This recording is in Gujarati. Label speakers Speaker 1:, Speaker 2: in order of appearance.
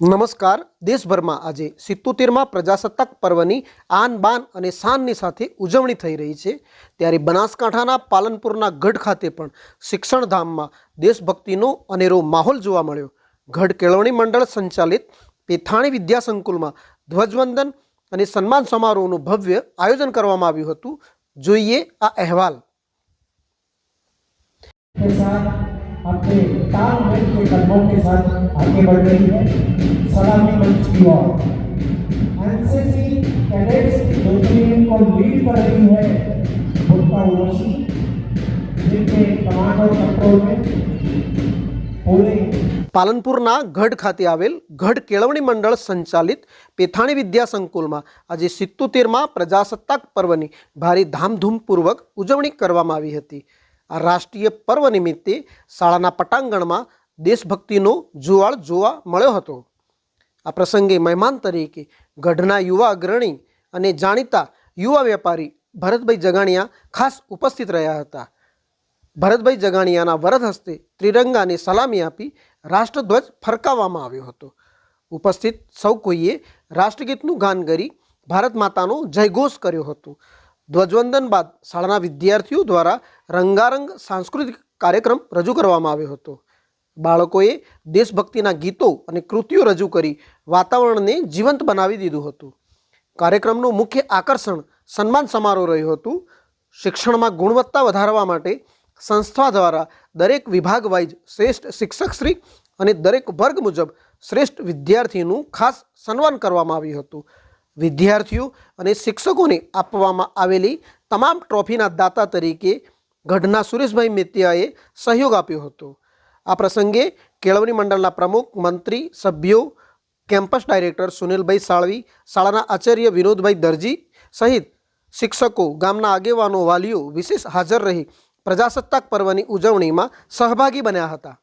Speaker 1: નમસ્કાર. દેશભરમાં આજે સિત્તોતેરમાં પ્રજાસત્તાક પર્વની આન બાન અને શાનની સાથે ઉજવણી થઈ રહી છે. ત્યારે બનાસકાંઠાના પાલનપુરના ગઢ ખાતે પણ શિક્ષણધામમાં દેશભક્તિનો અનેરો માહોલ જોવા મળ્યો. ગઢ કેળવણી મંડળ સંચાલિત પેથાણી વિદ્યાસંકુલમાં ધ્વજવંદન અને સન્માન સમારોહનું ભવ્ય આયોજન કરવામાં આવ્યું હતું. જોઈએ આ અહેવાલ.
Speaker 2: अपने ताल मेल के कदमों के साथ आगे बढ़ रही है सलामी मंच की ओर एनसीसी कैडेट्स जो टीम को लीड कर रही है भुट्टा उर्वशी जिनके कमांड और कंट्रोल में पूरे
Speaker 1: પાલનપુરના ગઢ ખાતે આવેલ ગઢ કેળવણી મંડળ સંચાલિત પેથાણી વિદ્યા સંકુલમાં આજે સિત્તોતેરમાં પ્રજાસત્તાક પર્વની ભારે ધામધૂમપૂર્વક ઉજવણી કરવામાં આવી હતી આ રાષ્ટ્રીય પર્વ નિમિત્તે શાળાના પટાંગણમાં દેશભક્તિનો જુવાળ જોવા મળ્યો હતો. આ પ્રસંગે મહેમાન તરીકે ગઢના યુવા અગ્રણી અને જાણીતા યુવા વેપારી ભરતભાઈ જગાણિયા ખાસ ઉપસ્થિત રહ્યા હતા. ભરતભાઈ જગાણિયાના વરદ હસ્તે ત્રિરંગાને સલામી આપી રાષ્ટ્રધ્વજ ફરકાવવામાં આવ્યો હતો. ઉપસ્થિત સૌ કોઈએ રાષ્ટ્રગીતનું ગાન કરી ભારત માતાનો જયઘોષ કર્યો હતો. ધ્વજવંદન બાદ શાળાના વિદ્યાર્થીઓ દ્વારા રંગારંગ સાંસ્કૃતિક કાર્યક્રમ રજૂ કરવામાં આવ્યો હતો. બાળકોએ દેશભક્તિના ગીતો અને કૃતિઓ રજૂ કરી વાતાવરણને જીવંત બનાવી દીધું હતું. કાર્યક્રમનું મુખ્ય આકર્ષણ સન્માન સમારોહ રહ્યું હતું. શિક્ષણમાં ગુણવત્તા વધારવા માટે સંસ્થા દ્વારા દરેક વિભાગ વાઇઝ શ્રેષ્ઠ શિક્ષકશ્રી અને દરેક વર્ગ મુજબ શ્રેષ્ઠ વિદ્યાર્થીનું ખાસ સન્માન કરવામાં આવ્યું હતું. વિદ્યાર્થીઓ અને શિક્ષકોને આપવામાં આવેલી તમામ ટ્રોફીના દાતા તરીકે ગઢના સુરેશભાઈ મેતિયાએ સહયોગ આપ્યો હતો. આ પ્રસંગે કેળવણી મંડળના પ્રમુખ, મંત્રી, સભ્યો, કેમ્પસ ડાયરેક્ટર સુનિલભાઈ સાળવી, શાળાના આચાર્ય વિનોદભાઈ દરજી સહિત શિક્ષકો, ગામના આગેવાનો, વાલીઓ વિશેષ હાજર રહી પ્રજાસત્તાક પર્વની ઉજવણીમાં સહભાગી બન્યા હતા.